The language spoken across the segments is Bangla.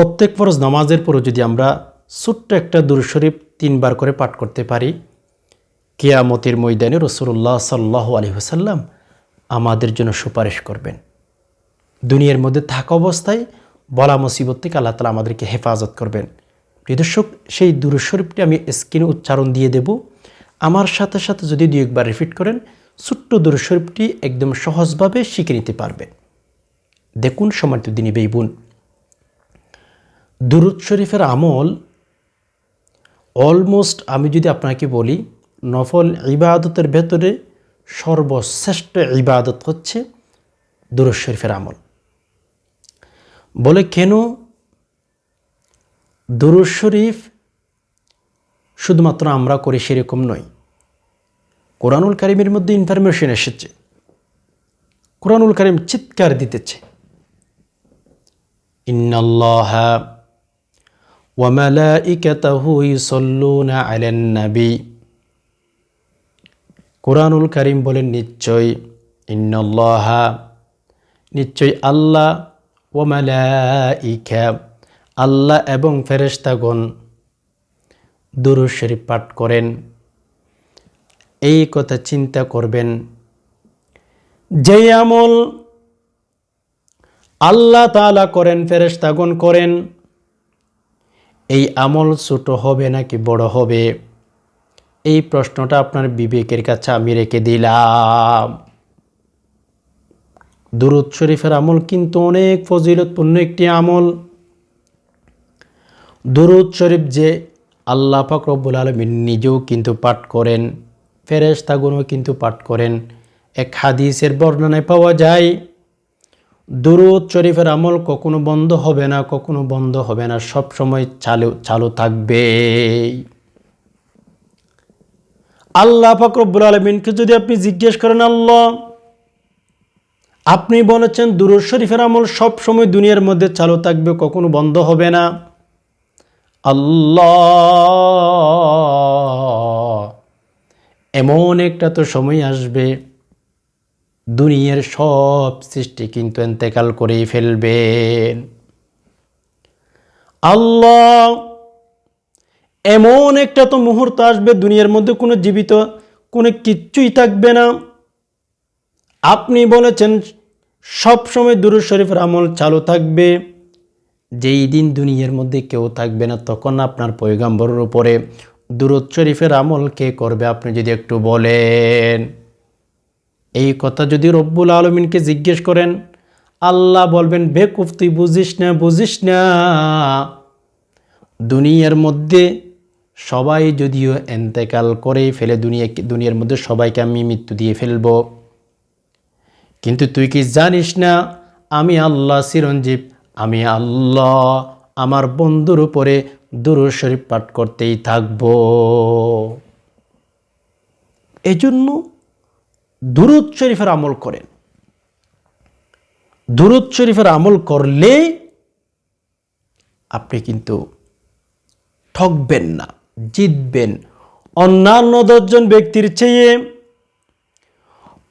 প্রত্যেক ফরজ নামাজের পরও যদি আমরা ছোট্ট একটা দূর শরীফ তিনবার করে পাঠ করতে পারি, কেয়ামতের ময়দানে রসুল্লাহ সাল্লাহ আলী হুসাল্লাম আমাদের জন্য সুপারিশ করবেন। দুনিয়ার মধ্যে থাকা অবস্থায় বলা মুসিবত থেকে আল্লাহ তালা আমাদেরকে হেফাজত করবেন। প্রিয় দর্শক, সেই দূর শরীফটি আমি স্ক্রিনে উচ্চারণ দিয়ে দেব। আমার সাথে সাথে যদি দুই একবার রিপিট করেন, ছোট্ট দূর শরীফটি একদম সহজভাবে শিখে নিতে পারবেন। দেখুন সমানিত দিনী বেই বোন। দুরুদ শরীফের আমল অলমোস্ট আমি যদি আপনাকে বলি, নফল ইবাদতের ভেতরে সর্বশ্রেষ্ঠ ইবাদত হচ্ছে দুরুদ শরীফের আমল। বলে কেন দুরুদ শরীফ শুধুমাত্র আমরা করি সেরকম নয়, কোরআনুল কারিমের মধ্যে ইনফরমেশন এসেছে, কোরআনুল কারিম চিৎকার দিতেছে। ইন্নাল্লাহ নাবী কোরআনুল করিম বলেন নিশ্চয় ইন্নল্লাহা নিশ্চয় আল্লাহ ওমালাইকা আল্লাহ এবং ফেরেস্তাগণ দুরুশ্বরী পাঠ করেন এই কথা চিন্তা করবেন যে আমল আল্লাহ তালা করেন ফেরেস্তাগণ করেন এই আমল ছোট হবে নাকি বড় হবে? এই প্রশ্নটা আপনার বিবেকের কাছে আমি রেখে দিলাম। দুরুদ শরীফের আমল কিন্তু অনেক ফজিলতপূর্ণ একটি আমল। দুরুদ শরীফ যে আল্লাহ পাক রব্বুল আলমিন নিজেও কিন্তু পাঠ করেন ফেরেশতাগুনও কিন্তু পাঠ করেন। এক হাদিসের বর্ণনায় পাওয়া যায় দুরুদ শরীফের আমল কখনো বন্ধ হবে না, কখনো বন্ধ হবে না, সব সময় চালু চালু থাকবে। আল্লাহ ফাকরবুল আলমিনকে যদি আপনি জিজ্ঞেস করেন, আল্লাহ, আপনি বলেছেন দুরুদ শরীফের আমল সব সময় দুনিয়ার মধ্যে চালু থাকবে, কখনো বন্ধ হবে না? আল্লাহ, এমন একটা তো সময় আসবে দুনিয়ার সব সৃষ্টি কিন্তু এন্তেকাল করেই ফেলবেন আল্লাহ, এমন একটা তো মুহূর্ত আসবে দুনিয়ার মধ্যে কোনো জীবিত, কোনো কিচ্ছুই থাকবে না। আপনি বলেছেন সব সময় দুরুদ শরীফের আমল চালু থাকবে। যেই দিন দুনিয়ার মধ্যে কেউ থাকবে না, তখন আপনার পয়গাম্বরের উপরে দুরুদ শরীফের আমল কে করবে, আপনি যদি একটু বলেন। এই কথা যদি রব্বুল আলমিনকে জিজ্ঞেস করেন, আল্লাহ বলবেন বেকুফ তুই বুঝিস না বুঝিস না। দুনিয়ার মধ্যে সবাই যদিও এন্তেকাল করে ফেলে, দুনিয়া, দুনিয়ার মধ্যে সবাইকে আমি মৃত্যু দিয়ে ফেলব। কিন্তু তুই কি জানিস না, আমি আল্লাহ চিরঞ্জীব, আমি আল্লাহ আমার বন্ধুর উপরে দুরুদ শরীফ পাঠ করতেই থাকব। এজন্য দুরুদ শরীফের আমল করেন। দুরুদ শরীফের আমল করলে আপনি কিন্তু ঠকবেন না, জিতবেন। অন্যান্য দশজন ব্যক্তির চেয়ে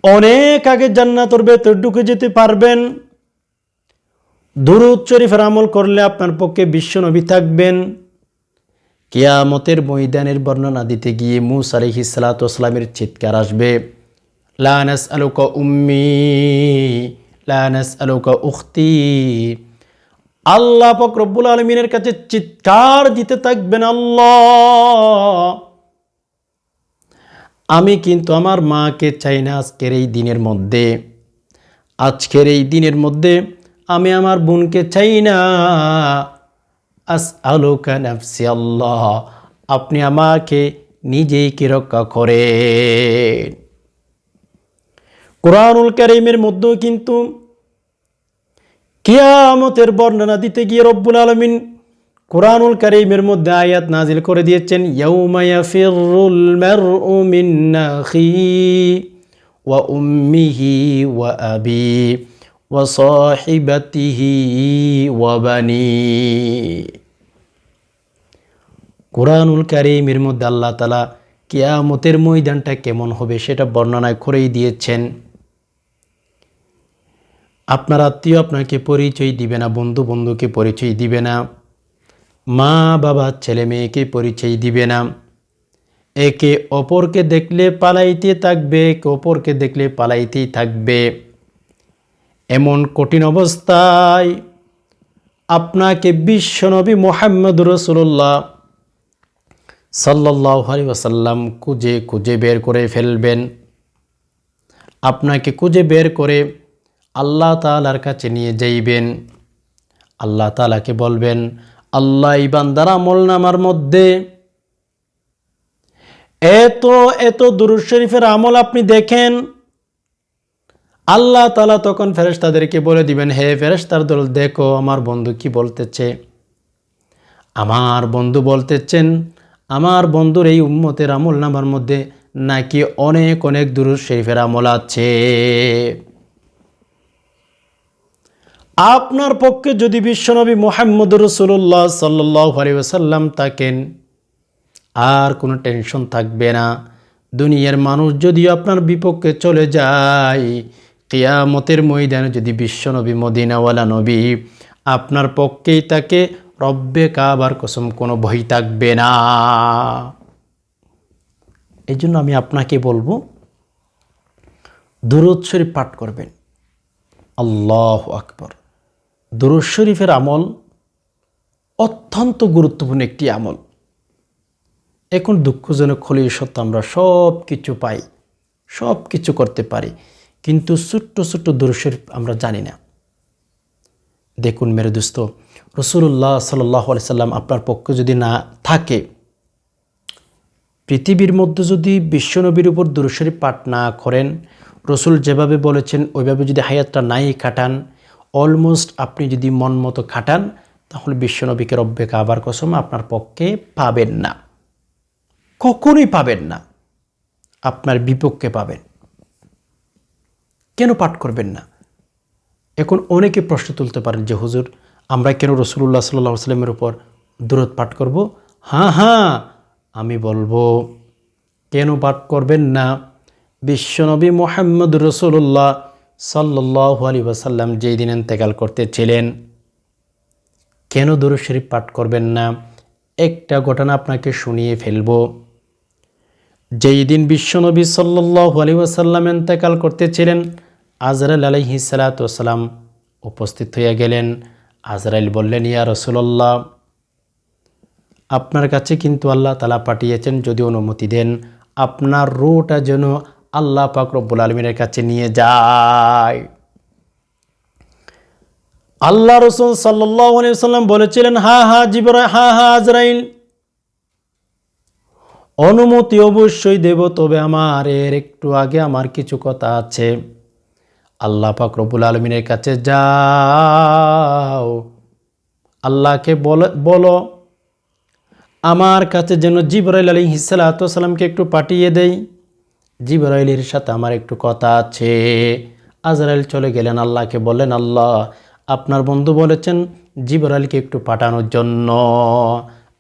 অনেক আগে জান্নাতর ভেতর ঢুকে যেতে পারবেন। দুরুদ শরীফের আমল করলে আপনার পক্ষে বিশ্বনবী থাকবেন। কেয়ামতের ময়দানের বর্ণনা দিতে গিয়ে মুস আলহি সালাতামের চিৎকার আসবে। লানাস আলোকা উম্মি লানাস আলোকা উখতি আল্লাহ পাক রব্বুল আলমিনের কাছে চিৎকার দিতে থাকবেন আল্লাহ। আমি কিন্তু আমার মাকে চাই না আজকের এই দিনের মধ্যে। আজকের এই দিনের মধ্যে আমি আমার বোনকে চাই না। আস আলোকা নাফসি আল্লাহ, আপনি আমাকে নিজেই কি রক্ষা করেন? কোরআনুল কারিমের মধ্যেও কিন্তু কিয়ামতের বর্ণনা দিতে গিয়ে রব্বুল আলমিন কোরআনুল কারিমের মধ্যে আয়াত নাজিল করে দিয়েছেন ওয়া ওয়া ওয়া কোরআনুল কারিমের মধ্যে আল্লাহ তালা কিয়ামতের ময়দানটা কেমন হবে সেটা বর্ণনায় করেই দিয়েছেন। আপনার আত্মীয় আপনাকে পরিচয় দিবে না, বন্ধু বন্ধুকে পরিচয় দিবে না, মা বাবা ছেলে মেয়েকে পরিচয় দিবে না। একে অপরকে দেখলে পালাইতে থাকবে, একে অপরকে দেখলে পালাইতেই থাকবে। এমন কঠিন অবস্থায় আপনাকে বিশ্বনবী মোহাম্মদ রসুল্লাহ সাল্লাহ আলী ওয়াসাল্লাম খুঁজে খুঁজে বের করে ফেলবেন। আপনাকে খুঁজে বের করে আল্লাহ তালার কাছে নিয়ে যাইবেন। আল্লাহ তালাকে বলবেন, আল্লাহ ইবান্দার আমল নামার মধ্যে এত এত দুরুদ শরীফের আমল আপনি দেখেন? আল্লাহ তালা তখন ফেরেশতাদেরকে বলে দিবেন, হে ফেরেশতার দল, দেখো, আমার বন্ধু কি বলতেছে? আমার বন্ধু বলতেছেন, আমার বন্ধুর এই উম্মতের আমল নামার মধ্যে নাকি অনেক অনেক দুরুদ শরীফের আমল আছে। আপনার পক্ষে যদি বিশ্বনবী মোহাম্মদ রসুল্লাহ সাল্লাহ আলিয়াল্লাম থাকেন, আর কোনো টেনশন থাকবে না। দুনিয়ার মানুষ যদি আপনার বিপক্ষে চলে যায়, কিয়ামতের ময়দানে যদি বিশ্বনবী মদিনাওয়ালা নবী আপনার পক্ষেই তাকে রব্বে কাবার কসম, কোনো ভয় থাকবে না। এই জন্য আমি আপনাকে বলব, দুরুদ শরীফ পাঠ করবেন। আল্লাহ আকবর। দুরুদ শরীফের আমল অত্যন্ত গুরুত্বপূর্ণ একটি আমল। এখন দুঃখজনক হলে সত্য আমরা সব কিছু পাই সব কিছু করতে পারি, কিন্তু ছোট্ট ছোট্ট দুরুদ শরীফ আমরা জানি না। দেখুন মেরে দোস্ত রসুল্লাহ সাল্লাহ সাল্লাম আপনার পক্ষে যদি না থাকে, পৃথিবীর মধ্যে যদি বিশ্বনবীর উপর দুরুশরী পাঠ না করেন, রসুল যেভাবে বলেছেন, ওইভাবে যদি হায়াতটা নাই কাটান অলমোস্ট আপনি যদি মন মতো খাটান, তাহলে বিশ্বনবীকে রব্বে কাবার কসম আপনার পক্ষে পাবেন না। কখনোই পাবেন না। আপনার বিপক্ষে পাবেন। কেন পাঠ করবেন না? এখন অনেকে প্রশ্ন তুলতে পারেন যে, হুজুর, আমরা কেন রসুল্লাহ সাল্লাহ সাল্লামের উপর দূরত পাঠ করব? হ্যাঁ হ্যাঁ আমি বলব, কেন পাঠ করবেন না? বিশ্বনবী মোহাম্মদ রসুল্লাহ সাল্লাহ আলী ওয়াসাল্লাম যেই দিন এন্তেকাল করতেছিলেন, কেন দরুদ শরীফ পাঠ করবেন না? একটা ঘটনা আপনাকে শুনিয়ে ফেলব। যেই দিন বিশ্বনবী সাল্লাহ আলী ওয়াসাল্লাম এন্তেকাল করতেছিলেন আজরাল আলহি সালাতাম উপস্থিত হইয়া গেলেন। আজরাইল বললেন, ইয়া রসুল্লাহ আপনার কাছে কিন্তু আল্লাহ তালা পাঠিয়েছেন যদি অনুমতি দেন, আপনার রোটা যেন আল্লাহ পাক রব্বুল আলমিনের কাছে নিয়ে যায়। আল্লাহ রসুল সাল্লাম বলেছিলেন, হা হা জিবরা হা হা, আজরাইল। অনুমতি অবশ্যই দেব, তবে আমার এর একটু আগে আমার কিছু কথা আছে। আল্লাহ পাক রব্বুল আলমিনের কাছে যাও। আল্লাহকে বলো আমার কাছে যেন জিবরাইল আলী হিসালাতামকে একটু পাঠিয়ে দেই। জিবরাইলের সাথে আমার একটু কথা আছে। আজরাইল চলে গেলেন, আল্লাহকে বললেন, আল্লাহ, আপনার বন্ধু বলেছেন জিবরাইলকে একটু পাঠানোর জন্য।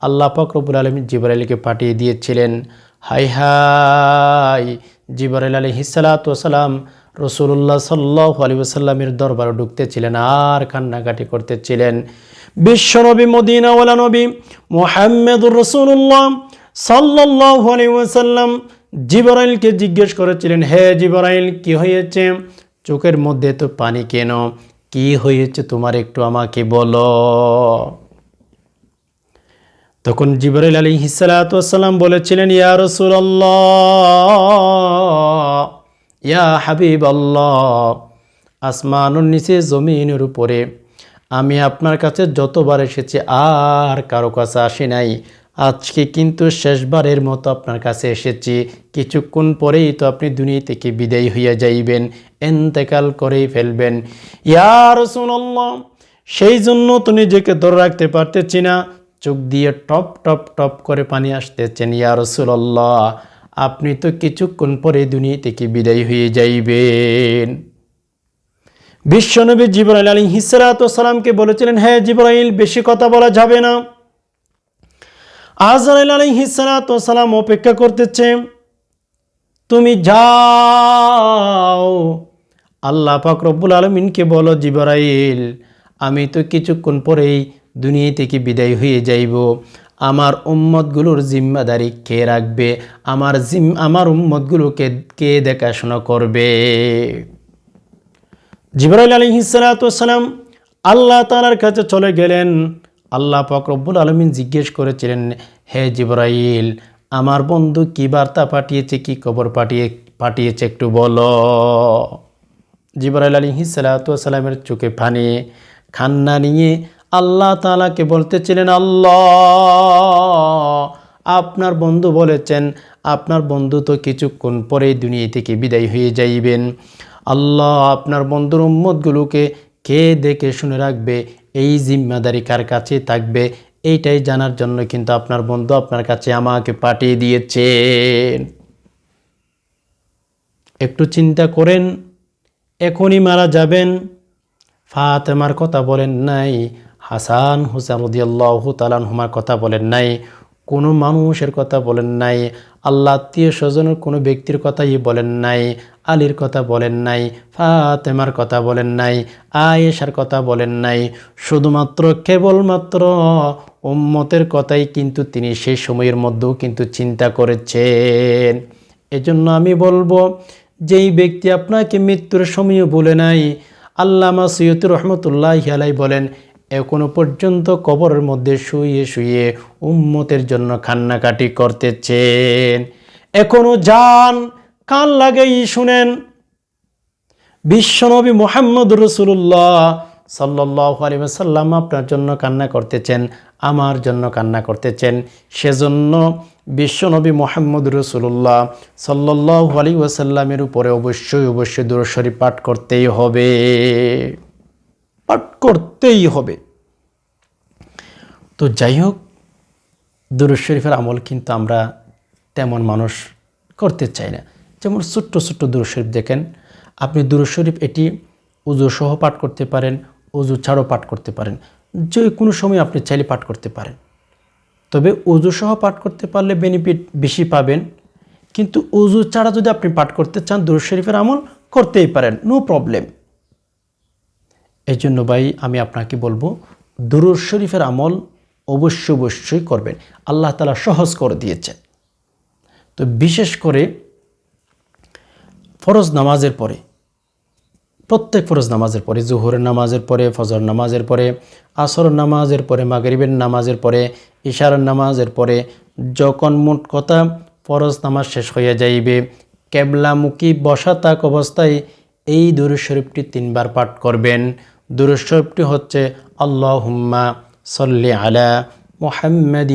আল্লাহ ফকরবুল আলম জিবরাইলকে পাঠিয়ে দিয়েছিলেন। হাই হাই, জিবরাইল আলী হিসালাতাম রসুল্লাহ সাল্লাহ আলী সাল্লামের দরবারে ঢুকতেছিলেন আর কান্নাকাটি করতেছিলেন। বিশ্বনবী মদিনাওয়ালা নবী মোহাম্মদুর রসুল্লাহ সাল্লাহ আলী ওয়াসাল্লাম জিবরাইলকে জিজ্ঞেস করেছিলেন, হে জিবরাইল, কি হয়েছে? চোখের মধ্যে তো পানি কেন? কি হয়েছে তোমার একটু আমাকে বলো। তখন জিবরাইল আলী হিসালাতাম বলেছিলেন, ইয়া রসুল্লাহ ইয়া হাবিব আল্লাহ আসমানুর নিচে জমিনের উপরে আমি আপনার কাছে যতবার এসেছি, আর কারও কাছে আসি নাই। আজকে কিন্তু শেষবারের মতো আপনার কাছে এসেছি। কিছুক্ষণ পরেই তো আপনি দুনিয়া থেকে বিদায়ী হইয়া যাইবেন, এন্তেকাল করেই ফেলবেন। ইয়ার শুনল্লাহ সেই জন্য তো নিজেকে ধরে রাখতে পারতেছি না। চোখ দিয়ে টপ টপ টপ করে পানি আসতেছেন, ইয়া রসুল্লাহ আপনি তো কিছুক্ষণ পরে দুনিয়া থেকে বিদায়ী হয়ে যাইবেন। বিশ্বনবী জিবরাইল আলী হিসরাতামকে বলেছিলেন হ্যাঁ জিবরাইল, বেশি কথা বলা যাবে না। আজরাইল আলী সালাম অপেক্ষা করতেছে, তুমি যাও, আল্লাহ পাক রব্বুল আলমিনকে বলো, জিবরাইল, আমি তো কিছুক্ষণ পরেই দুনিয়া থেকে বিদায় হয়ে যাইব। আমার উম্মতগুলোর জিম্মাদারি কে রাখবে? আমার জিম, আমার উম্মতগুলোকে কে দেখাশোনা করবে? জিবরাইল আলহিসাল্লাম আল্লাহ তালার কাছে চলে গেলেন। আল্লাহ রব্বুল আলমিন জিজ্ঞেস করেছিলেন, হে জিবরাইল, আমার বন্ধু কি বার্তা পাঠিয়েছে, কি খবর পাঠিয়ে, পাঠিয়েছে একটু বলো। জিবরাইল আলহিসাল্লামের চোখে পানি খান্না নিয়ে আল্লাহ তালাকে বলতেছিলেন, আল্লাহ, আপনার বন্ধু বলেছেন, আপনার বন্ধু তো কিছুক্ষণ পরেই দুনিয়া থেকে বিদায় হয়ে যাইবেন। আল্লাহ, আপনার বন্ধুর উম্মতগুলোকে কে দেখে শুনে রাখবে এই জিম্মাদারি কার কাছে থাকবে? এইটাই জানার জন্য কিন্তু আপনার বন্ধু আপনার কাছে আমাকে পাঠিয়ে দিয়েছেন। একটু চিন্তা করেন, এখনই মারা যাবেন। ফাতেমার কথা বলেন নাই, হাসান হুসেন রদিয়াল্লাহ তালানহুমার কথা বলেন নাই। কোনো মানুষের কথা বলেন নাই আল্লাহ আত্মীয় স্বজনের কোনো ব্যক্তির কথাই বলেন নাই, আলীর কথা বলেন নাই, ফাতেমার কথা বলেন নাই, আয়েশার কথা বলেন নাই। শুধুমাত্র, কেবলমাত্র উম্মতের কথাই কিন্তু তিনি সেই সময়ের মধ্যেও কিন্তু চিন্তা করেছেন। এজন্য আমি বলব, যেই ব্যক্তি আপনাকে মৃত্যুর সময়ও বলে নাই, আল্লামা সৈয়দ রহমতুল্লাহ আলাই বলেন এখনও পর্যন্ত কবরের মধ্যে শুয়ে শুয়ে উম্মতের জন্য কান্নাকাটি করতেছেন। এখনও যান, কান লাগেই শুনেন। বিশ্বনবী মোহাম্মদ রসুল্লাহ সাল্লাহ আলী সাল্লাম আপনার জন্য কান্না করতেছেন, আমার জন্য কান্না করতেছেন। সেজন্য বিশ্বনবী মোহাম্মদ রসুল্লাহ সাল্লাহ আলী ওয়াসাল্লামের উপরে অবশ্যই অবশ্যই দূরস্বরী পাঠ করতেই হবে। পাঠ করতেই হবে। তো যাই হোক, দুরুদ শরীফের আমল কিন্তু আমরা তেমন মানুষ করতে চাই না। যেমন ছোট্ট ছোট্ট দুরুদ শরীফ দেখেন, আপনি দুরুদ শরীফ এটি উজু সহ পাঠ করতে পারেন, উজু ছাড়াও পাঠ করতে পারেন। যে কোনো সময় আপনি চাইলে পাঠ করতে পারেন। তবে উজু সহ পাঠ করতে পারলে বেনিফিট বেশি পাবেন, কিন্তু উজু ছাড়া যদি আপনি পাঠ করতে চান, দুরুদ শরীফের আমল করতেই পারেন নো প্রবলেম এই জন্য ভাই, আমি আপনাকে বলব, দুরুদ শরীফের আমল অবশ্যই অবশ্যই করবেন। আল্লাহ তালা সহজ করে দিয়েছেন। তো বিশেষ করে ফরজ নামাজের পরে, প্রত্যেক ফরজ নামাজের পরে, জোহরের নামাজের পরে ফজর নামাজের পরে আসর নামাজের পরে, মাগরিবের নামাজের পরে ইশার নামাজের পরে, যখন মোট কথা ফরজ নামাজ শেষ হইয়া যাইবে, কেবলামুখী বসা তাক অবস্থায় এই দুরুদ শরীফটি তিনবার পাঠ করবেন। দুরুদ শরীফটি হচ্ছে আল্লাহ হুম্মা সল্লি আলা মোহাম্মদ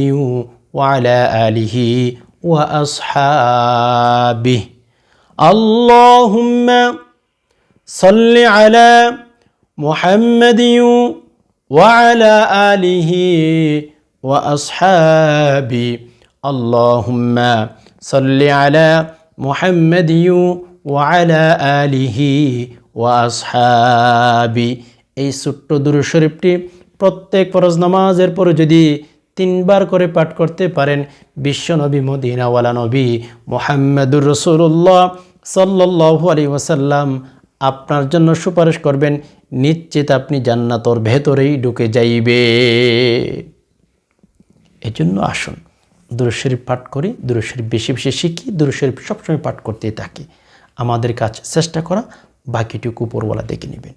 ওয়ালা আলিহি ওয়া আসহাবিহ اللهم صل على محمد وعلى آله وأصحابه اللهم صل على محمد وعلى آله وأصحابه এই ছোট্ট দুরু শরীফটি প্রত্যেক ফরজ নামাজের পরে যদি তিনবার করে পাঠ করতে পারেন বিশ্বনবী মদিনাওয়ালা নবী মোহাম্মদুর রসুল্লাহ সাল্লু আলী ওয়াসাল্লাম আপনার জন্য সুপারিশ করবেন, নিশ্চিত আপনি জান্নাতর ভেতরেই ঢুকে যাইবে। এজন্য আসুন দুরুশরীফ পাঠ করি দুরুশরীফ বেশি বেশি শিখি দুরুশরীফ সবসময় পাঠ করতেই থাকি। আমাদের কাজ চেষ্টা করা, বাকিটুকু উপরওয়ালা দেখে নেবেন।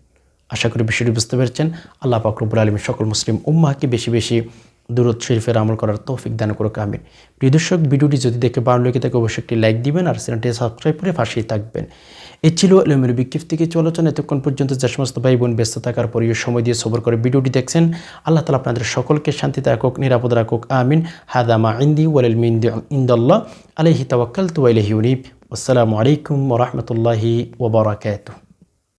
আশা করি বিষয়টি বুঝতে পেরেছেন। আল্লাহ পাকরবুল আলমী সকল মুসলিম উম্মাকে বেশি বেশি দূরত শরীফের আমল করার তৌফিক দান করো কামিন প্রিয় দর্শক, ভিডিওটি যদি দেখে ভালো লেগে থাকে, অবশ্যই একটি লাইক দিবেন আর চ্যানেলটি সাবস্ক্রাইব করে ফাঁসিয়ে থাকবেন। এ ছিল এলমের বিক্ষিপ থেকে চলোচন এতক্ষণ পর্যন্ত যে সমস্ত ভাই বোন ব্যস্ত থাকার পরেও সময় দিয়ে সবর করে ভিডিওটি দেখছেন। আল্লাহ তালা আপনাদের সকলকে শান্তিতে রাখুক, নিরাপদ রাখুক, আমিন। হাদামা ইন্দি ওয়াল মিন্দি ইন্দাল্লাহ। আলহি তাওয়াক্কাল তু আলহি উনিব। আসসালামু আলাইকুম ওরহমতুল্লাহি ওবরাকাতুহ